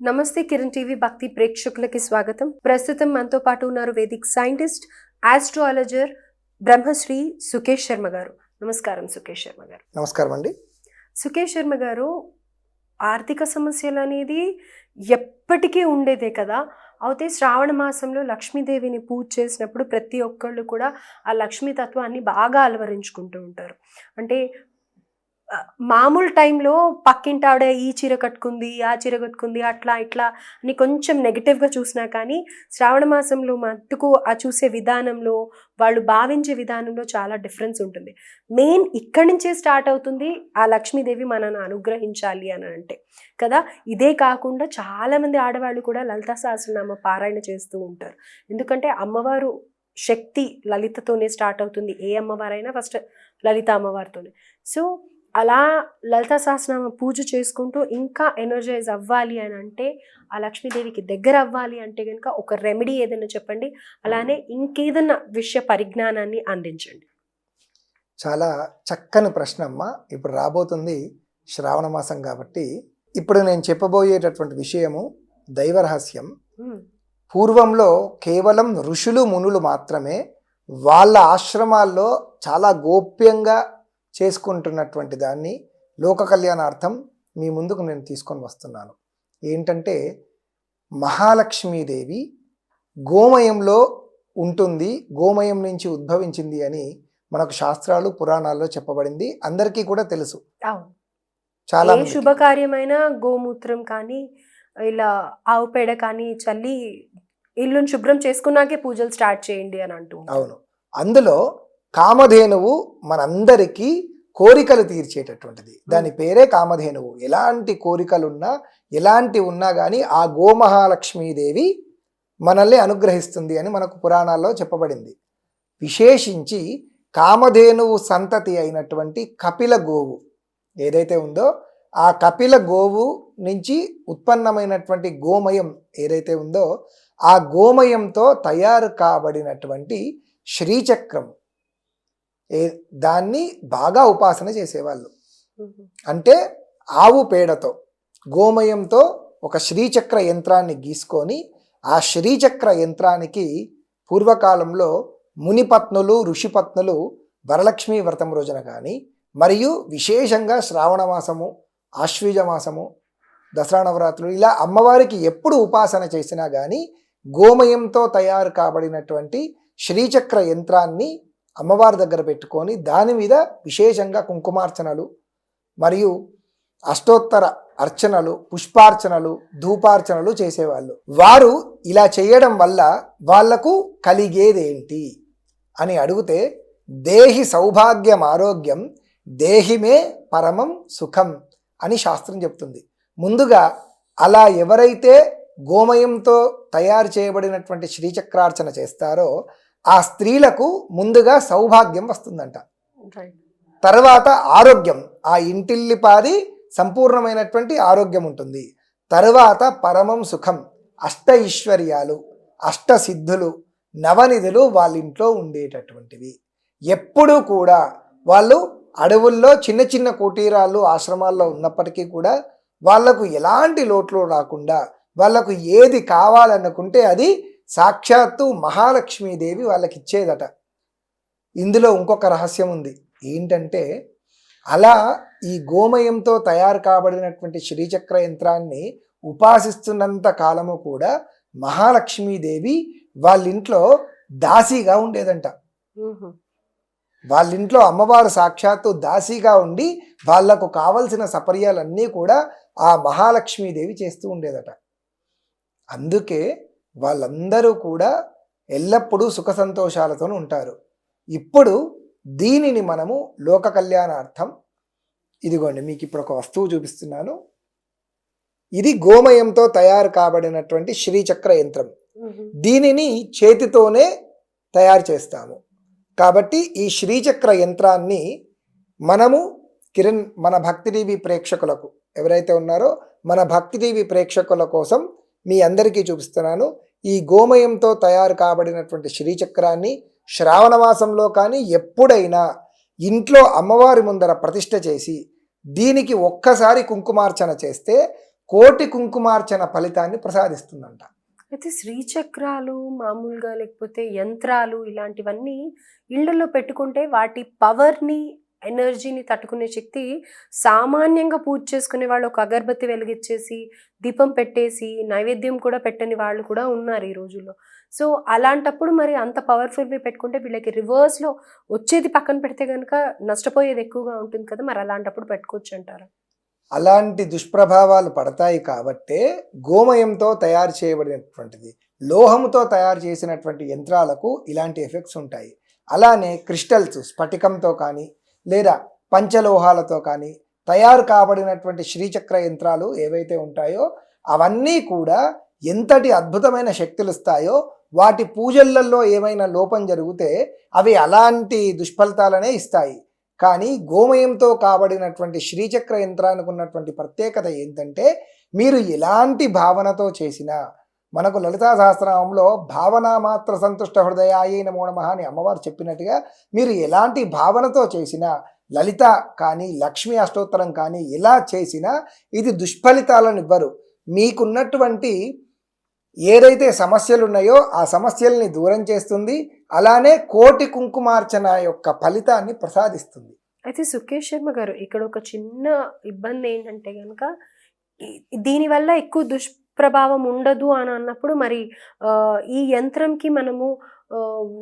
నమస్తే కిరణ్ టీవీ భక్తి ప్రేక్షకులకి స్వాగతం. ప్రస్తుతం మనతో పాటు ఉన్నారు Vedic scientist astrologer Brahmasri Sukesh Sharma garu. నమస్కారం సుకేష్ శర్మ గారు. నమస్కారం అండి. సుకేష్ శర్మ గారు ఆర్థిక సమస్యలు అనేది ఎప్పటికీ ఉండేదే కదా. అయితే శ్రావణ మాసంలో లక్ష్మీదేవిని పూజ చేసినప్పుడు ప్రతి ఒక్కళ్ళు కూడా ఆ లక్ష్మీ తత్వాన్ని బాగా అలవరించుకుంటూ ఉంటారు. అంటే మామూలు టైంలో పక్కింటి ఆవిడ ఈ చీర కట్టుకుంది ఆ చీర కట్టుకుంది అట్లా ఇట్లా అని కొంచెం నెగిటివ్గా చూసినా కానీ శ్రావణ మాసంలో మట్టుకు ఆ చూసే విధానంలో వాళ్ళు భావించే విధానంలో చాలా డిఫరెన్స్ ఉంటుంది. మెయిన్ ఇక్కడి నుంచే స్టార్ట్ అవుతుంది ఆ లక్ష్మీదేవి మనను అనుగ్రహించాలి అని అంటే. కదా? ఇదే కాకుండా చాలామంది ఆడవాళ్ళు కూడా లలితా సహస్రనామ పారాయణ చేస్తూ ఉంటారు. ఎందుకంటే అమ్మవారు శక్తి లలితతోనే స్టార్ట్ అవుతుంది. ఏ అమ్మవారైనా ఫస్ట్ లలిత అమ్మవారితోనే. సో అలా లలిత సహస్రనామ పూజ చేసుకుంటూ ఇంకా ఎనర్జైజ్ అవ్వాలి అని అంటే ఆ లక్ష్మీదేవికి దగ్గర అవ్వాలి అంటే కనుక ఒక రెమెడీ ఏదైనా చెప్పండి. అలానే ఇంకేదన్నా విషయ పరిజ్ఞానాన్ని అందించండి. చాలా చక్కని ప్రశ్న అమ్మ. ఇప్పుడు రాబోతుంది శ్రావణ మాసం కాబట్టి ఇప్పుడు నేను చెప్పబోయేటటువంటి విషయము దైవ రహస్యం. ఉమ్, పూర్వంలో కేవలం ఋషులు మునులు మాత్రమే వాళ్ళ ఆశ్రమాల్లో చాలా గోప్యంగా చేసుకుంటున్నటువంటి దాన్ని లోక కళ్యాణార్థం మీ ముందుకు నేను తీసుకొని వస్తున్నాను. ఏంటంటే మహాలక్ష్మీదేవి గోమయంలో ఉంటుంది గోమయం నుంచి ఉద్భవించింది అని మనకు శాస్త్రాలు పురాణాల్లో చెప్పబడింది. అందరికీ కూడా తెలుసు. చాలా. శుభకార్యమైనా గోమూత్రం కానీ ఇలా ఆవు పేడ కానీ చల్లి ఇల్లుని శుభ్రం చేసుకున్నాకే పూజలు స్టార్ట్ చేయండి అని అంటూ. అవును. అందులో కామధేనువు మనందరికీ కోరికలు తీర్చేటటువంటిది. దాని పేరే కామధేనువు. ఎలాంటి కోరికలున్నా ఎలాంటి ఉన్నా కానీ ఆ గోమహాలక్ష్మీదేవి మనల్ని అనుగ్రహిస్తుంది అని మనకు పురాణాల్లో చెప్పబడింది. విశేషించి కామధేనువు సంతతి అయినటువంటి కపిల గోవు ఏదైతే ఉందో ఆ కపిల గోవు నుంచి ఉత్పన్నమైనటువంటి గోమయం ఏదైతే ఉందో ఆ గోమయంతో తయారు కాబడినటువంటి శ్రీచక్రం. ఏ దాన్ని బాగా ఉపాసన చేసేవాళ్ళు. అంటే ఆవు పేడతో గోమయంతో ఒక శ్రీచక్ర యంత్రాన్ని గీసుకొని ఆ శ్రీచక్ర యంత్రానికి పూర్వకాలంలో మునిపత్నులు ఋషిపత్నులు వరలక్ష్మి వ్రతం రోజున కానీ మరియు విశేషంగా శ్రావణ మాసము ఆశ్వీజ మాసము దసరా నవరాత్రులు ఇలా అమ్మవారికి ఎప్పుడు ఉపాసన చేసినా కానీ గోమయంతో తయారు కాబడినటువంటి శ్రీచక్ర యంత్రాన్ని అమ్మవారి దగ్గర పెట్టుకొని దాని మీద విశేషంగా కుంకుమార్చనలు మరియు అష్టోత్తర అర్చనలు పుష్పార్చనలు ధూపార్చనలు చేసేవాళ్ళు. వారు ఇలా చేయడం వల్ల వాళ్ళకు కలిగేదేంటి అని అడిగితే దేహి సౌభాగ్యం ఆరోగ్యం దేహిమే పరమం సుఖం అని శాస్త్రం చెప్తుంది. ముందుగా అలా ఎవరైతే గోమయంతో తయారు చేయబడినటువంటి శ్రీచక్రార్చన చేస్తారో ఆ స్త్రీలకు ముందుగా సౌభాగ్యం వస్తుందంట. తర్వాత ఆరోగ్యం. ఆ ఇంటిల్లిపాది సంపూర్ణమైనటువంటి ఆరోగ్యం ఉంటుంది. తరువాత పరమం సుఖం. అష్ట ఐశ్వర్యాలు అష్ట సిద్ధులు నవనిధులు వాళ్ళ ఇంట్లో ఉండేటటువంటివి. ఎప్పుడూ కూడా వాళ్ళు అడవుల్లో చిన్న చిన్న కుటీరాలు ఆశ్రమాల్లో ఉన్నప్పటికీ కూడా వాళ్ళకు ఎలాంటి లోట్లు రాకుండా వాళ్ళకు ఏది కావాలనుకుంటే అది సాక్షాత్తు మహాలక్ష్మీదేవి వాళ్ళకి ఇచ్చేదట ఇందులో ఇంకొక రహస్యం ఉంది. ఏంటంటే అలా ఈ గోమయంతో తయారు కాబడినటువంటి శ్రీచక్ర యంత్రాన్ని ఉపాసిస్తున్నంత కాలము కూడా మహాలక్ష్మీదేవి వాళ్ళ ఇంట్లో దాసీగా ఉండేదంట. ఉహు. వాళ్ళ ఇంట్లో అమ్మవారు సాక్షాత్తు దాసీగా ఉండి వాళ్ళకు కావలసిన సపర్యాలన్నీ కూడా ఆ మహాలక్ష్మీదేవి చేస్తూ ఉండేదట. అందుకే వాళ్ళందరూ కూడా ఎల్లప్పుడూ సుఖ సంతోషాలతో ఉంటారు. ఇప్పుడు దీనిని మనము లోక కళ్యాణార్థం ఇదిగోండి మీకు ఇప్పుడు ఒక వస్తువు చూపిస్తున్నాను. ఇది గోమయంతో తయారు కాబడినటువంటి శ్రీచక్ర యంత్రం. దీనిని చేతితోనే తయారు చేస్తాము. కాబట్టి ఈ శ్రీచక్ర యంత్రాన్ని మనము కిరణ్ మన భక్తి టీవీ ప్రేక్షకులకు ఎవరైతే ఉన్నారో మన భక్తి టీవీ ప్రేక్షకుల కోసం మీ అందరికీ చూపిస్తున్నాను. ఈ గోమయంతో తయారు కాబడినటువంటి శ్రీచక్రాన్ని శ్రావణ మాసంలో కానీ ఎప్పుడైనా ఇంట్లో అమ్మవారి ముందర ప్రతిష్ట చేసి దీనికి ఒక్కసారి కుంకుమార్చన చేస్తే కోటి కుంకుమార్చన ఫలితాన్ని ప్రసాదిస్తుందంట. అయితే శ్రీచక్రాలు మామూలుగా లేకపోతే యంత్రాలు ఇలాంటివన్నీ ఇళ్ళలో పెట్టుకుంటే వాటి పవర్ని ఎనర్జీని తట్టుకునే శక్తి సామాన్యంగా పూజ చేసుకునే వాళ్ళు ఒక అగరబత్తి వెలిగించేసి దీపం పెట్టేసి నైవేద్యం కూడా పెట్టని వాళ్ళు కూడా ఉన్నారు ఈ రోజుల్లో. సో అలాంటప్పుడు మరి అంత పవర్ఫుల్వి పెట్టుకుంటే వీళ్ళకి రివర్స్లో వచ్చేది పక్కన పెడితే కనుక నష్టపోయేది ఎక్కువగా ఉంటుంది కదా మరి అలాంటప్పుడు పెట్టుకోవచ్చు అంటారు? అలాంటి దుష్ప్రభావాలు పడతాయి కాబట్టే గోమయంతో తయారు చేయబడినటువంటిది లోహంతో తయారు చేసినటువంటి యంత్రాలకు ఇలాంటి ఎఫెక్ట్స్ ఉంటాయి. అలానే క్రిస్టల్స్ స్ఫటికంతో కానీ లేదా పంచలోహాలతో కానీ తయారు కాబడినటువంటి శ్రీచక్ర యంత్రాలు ఏవైతే ఉంటాయో అవన్నీ కూడా ఎంతటి అద్భుతమైన శక్తులు ఇస్తాయో వాటి పూజలలో ఏమైనా లోపం జరిగితే అవి అలాంటి దుష్ఫలితాలనే ఇస్తాయి. కానీ గోమయంతో కాబడినటువంటి శ్రీచక్ర యంత్రానికి ఉన్నటువంటి ప్రత్యేకత ఏంటంటే మీరు ఎలాంటి భావనతో చేసినా మనకు లలితా సహస్రనామంలో భావన మాత్ర సంతుష్ట హృదయాయ నమో నమ అని అమ్మవారు చెప్పినట్టుగా మీరు ఎలాంటి భావనతో చేసినా లలిత కానీ లక్ష్మీ అష్టోత్తరం కానీ ఎలా చేసినా ఇది దుష్ఫలితాలను ఇవ్వరు. మీకున్నటువంటి ఏదైతే సమస్యలు ఉన్నాయో ఆ సమస్యల్ని దూరం చేస్తుంది అలానే కోటి కుంకుమార్చన యొక్క ఫలితాన్ని ప్రసాదిస్తుంది. అయితే సుకేష్ శర్మ గారు ఇక్కడ ఒక చిన్న ఇబ్బంది ఏంటంటే కనుక దీనివల్ల ఎక్కువ దుష్ ప్రభావం ఉండదు అని అన్నప్పుడు మరి ఈ యంత్రంకి మనము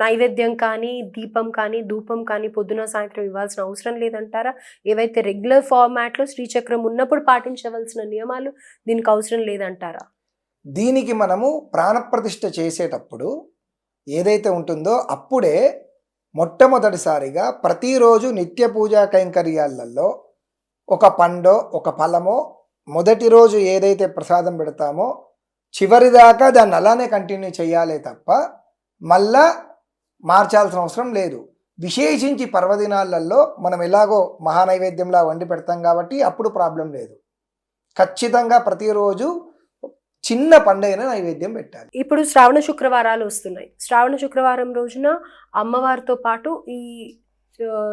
నైవేద్యం కానీ దీపం కానీ ధూపం కానీ పొద్దున సాయంత్రం ఇవ్వాల్సిన అవసరం లేదంటారా? ఏవైతే రెగ్యులర్ ఫార్మాట్లో శ్రీచక్రం ఉన్నప్పుడు పాటించవలసిన నియమాలు దీనికి అవసరం లేదంటారా? దీనికి మనము ప్రాణప్రతిష్ఠ చేసేటప్పుడు ఏదైతే ఉంటుందో అప్పుడే మొట్టమొదటిసారిగా ప్రతిరోజు నిత్య పూజా కైంకర్యాలలో ఒక పండో ఒక ఫలమో మొదటి రోజు ఏదైతే ప్రసాదం పెడతామో చివరిదాకా దాన్ని అలానే కంటిన్యూ చేయాలే తప్ప మళ్ళా మార్చాల్సిన అవసరం లేదు. విశేషించి పర్వదినాలలో మనం ఎలాగో మహానైవేద్యంలా వండి పెడతాం కాబట్టి అప్పుడు ప్రాబ్లం లేదు. ఖచ్చితంగా ప్రతిరోజు చిన్న పండైన నైవేద్యం పెట్టాలి. ఇప్పుడు శ్రావణ శుక్రవారాలు వస్తున్నాయి. శ్రావణ శుక్రవారం రోజున అమ్మవారితో పాటు ఈ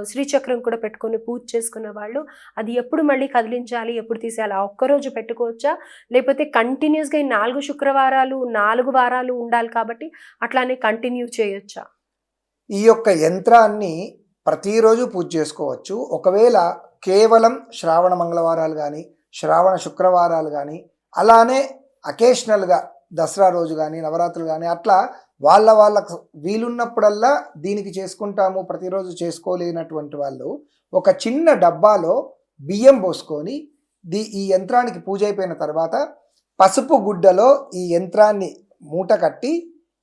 శ్రీచక్రం కూడా పెట్టుకొని పూజ చేసుకున్న వాళ్ళు అది ఎప్పుడు మళ్ళీ కదిలించాలి ఎప్పుడు తీసేయాలి ఒక్కరోజు పెట్టుకోవచ్చా? లేకపోతే కంటిన్యూస్గా ఈ నాలుగు శుక్రవారాలు నాలుగు వారాలు ఉండాలి కాబట్టి అట్లానే కంటిన్యూ చేయొచ్చా? ఈ యొక్క యంత్రాన్ని ప్రతిరోజు పూజ చేసుకోవచ్చు. ఒకవేళ కేవలం శ్రావణ మంగళవారాలు కానీ శ్రావణ శుక్రవారాలు కానీ అలానే అకేషనల్గా దసరా రోజు కానీ నవరాత్రులు కానీ అట్లా వాళ్ళ వాళ్ళకు వీలున్నప్పుడల్లా దీనికి చేసుకుంటాము ప్రతిరోజు చేసుకోలేనటువంటి వాళ్ళు ఒక చిన్న డబ్బాలో బియ్యం పోసుకొని దీ ఈ యంత్రానికి పూజ అయిపోయిన తర్వాత పసుపు గుడ్డలో ఈ యంత్రాన్ని మూట కట్టి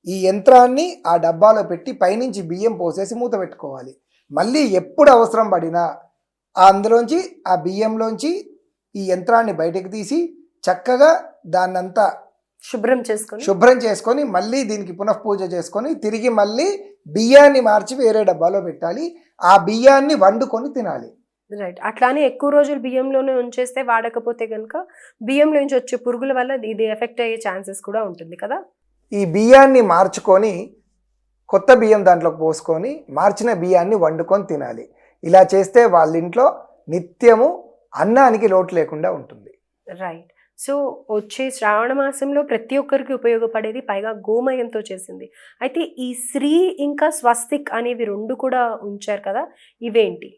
ఈ యంత్రాన్ని ఆ డబ్బాలో పెట్టి పైనుంచి బియ్యం పోసేసి మూత పెట్టుకోవాలి. మళ్ళీ ఎప్పుడు అవసరం పడినా అందులోంచి ఆ బియ్యంలోంచి ఈ యంత్రాన్ని బయటకు తీసి చక్కగా దాన్నంతా శుభ్రం చేసుకొని శుభ్రం చేసుకొని మళ్ళీ దీనికి పునఃపూజ చేసుకొని తిరిగి మళ్ళీ బియ్యాన్ని మార్చి వేరే డబ్బాలో పెట్టాలి. ఆ బియ్యాన్ని వండుకొని తినాలి. రైట్ అట్లానే ఎక్కువ రోజులు బియ్యంలోనే ఉంచేస్తే వాడకపోతే కనుక బియ్యంలో నుంచి వచ్చే పురుగుల వల్ల ఇది ఎఫెక్ట్ అయ్యే ఛాన్సెస్ కూడా ఉంటుంది కదా? ఈ బియ్యాన్ని మార్చుకొని కొత్త బియ్యం దాంట్లోకి పోసుకొని మార్చిన బియ్యాన్ని వండుకొని తినాలి. ఇలా చేస్తే వాళ్ళ ఇంట్లో నిత్యము అన్నానికి లోటు లేకుండా ఉంటుంది. రైట్ సో వచ్చే శ్రావణ మాసంలో ప్రతి ఒక్కరికి ఉపయోగపడేది పైగా గోమయంతో చేసింది. అయితే ఈ శ్రీ ఇంకా స్వస్తిక్ అనేవి రెండు కూడా ఉంచారు కదా ఇవేంటి?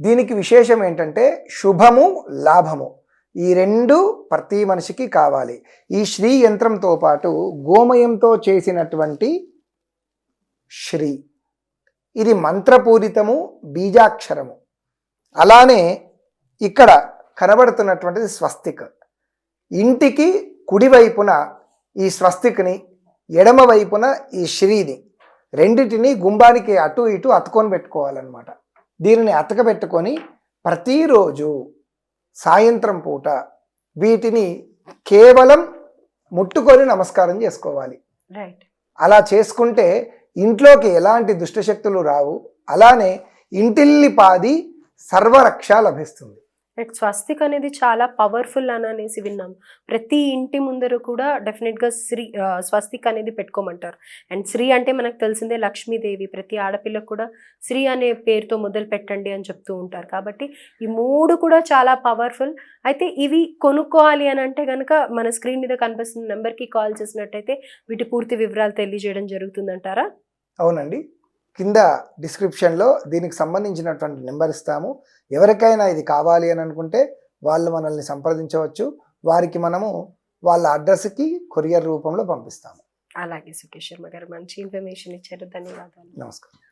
దీనికి విశేషం ఏంటంటే శుభము లాభము. ఈ రెండు ప్రతి మనిషికి కావాలి. ఈ శ్రీ యంత్రంతో పాటు గోమయంతో చేసినటువంటి శ్రీ. ఇది మంత్రపూరితము బీజాక్షరము. అలానే ఇక్కడ కనబడుతున్నటువంటిది స్వస్తిక్. ఇంటికి కుడివైపున ఈ స్వస్తిక్ని ఎడమ వైపున ఈ శ్రీని. రెండిటిని గుంబానికి అటు ఇటు అతుకొని పెట్టుకోవాలన్నమాట. దీనిని అతకబెట్టుకొని ప్రతిరోజు సాయంత్రం పూట వీటిని కేవలం ముట్టుకొని నమస్కారం చేసుకోవాలి. అలా చేసుకుంటే ఇంట్లోకి ఎలాంటి దుష్టశక్తులు రావు. అలానే ఇంటిల్లి పాది సర్వరక్ష లభిస్తుంది. రైట్ స్వస్తిక్ అనేది చాలా పవర్ఫుల్ అని అనేసి విన్నాం. ప్రతి ఇంటి ముందర కూడా డెఫినెట్గా శ్రీ స్వస్తిక్ అనేది పెట్టుకోమంటారు. అండ్ శ్రీ అంటే మనకు తెలిసిందే లక్ష్మీదేవి. ప్రతి ఆడపిల్లకు కూడా శ్రీ అనే పేరుతో మొదలు పెట్టండి అని చెప్తూ ఉంటారు. కాబట్టి ఈ మూడు కూడా చాలా పవర్ఫుల్. అయితే ఇవి కొనుక్కోవాలి అని అంటే కనుక మన స్క్రీన్ మీద కనిపిస్తున్న నెంబర్కి కాల్ చేసినట్టయితే వీటి పూర్తి వివరాలు తెలియజేయడం జరుగుతుందంటారా? అవునండి. కింద డిస్క్రిప్షన్లో దీనికి సంబంధించినటువంటి నెంబర్ ఇస్తాము. ఎవరికైనా ఇది కావాలి అని అనుకుంటే వాళ్ళు మనల్ని సంప్రదించవచ్చు. వారికి మనము వాళ్ళ అడ్రస్కి కొరియర్ రూపంలో పంపిస్తాము. అలాగే సుఖేష్ శర్మ గారు మంచి ఇన్ఫర్మేషన్ ఇచ్చారు. ధన్యవాదాలు. నమస్కారం.